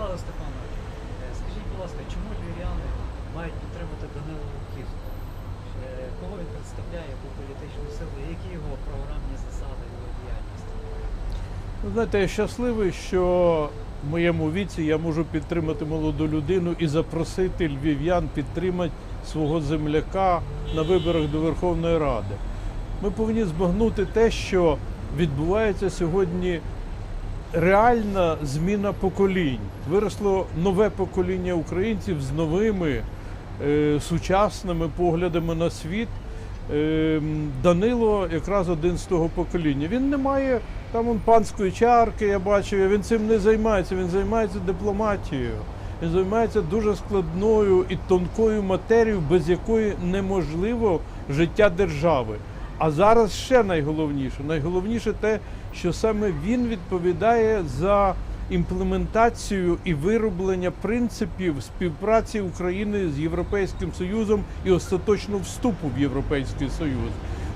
Ярославе Степановичу, е, скажіть, будь ласка, чому львів'яни мають підтримати Данила Луківського? Е, Кого він представляє, яку політичну силу, які його програмні засади його діяльності? Знаєте, я щасливий, що в моєму віці я можу підтримати молоду людину і запросити львів'ян підтримати свого земляка на виборах до Верховної Ради. Ми повинні збагнути те, що відбувається сьогодні реальна зміна поколінь. Виросло нове покоління українців з новими е, сучасними поглядами на світ. Е, Данило якраз один з того покоління. Він не має там он панської чарки, я бачив, він цим не займається. Він займається дипломатією. Він займається дуже складною і тонкою матерією, без якої неможливо життя держави. А зараз ще найголовніше. Найголовніше те, що саме він відповідає за імплементацію і вироблення принципів співпраці України з Європейським Союзом і остаточно вступу в Європейський Союз.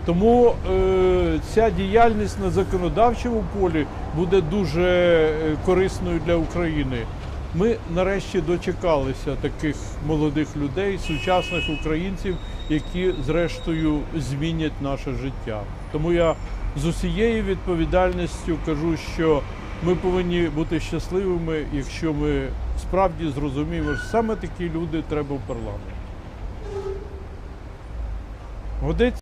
Тому е, ця діяльність на законодавчому полі буде дуже е, корисною для України. Ми нарешті дочекалися таких молодих людей, сучасних українців, які зрештою змінять наше життя. Тому я з усією відповідальністю кажу, що ми повинні бути щасливими, якщо ми справді зрозуміємо, що саме такі люди треба в парламент. Годиться?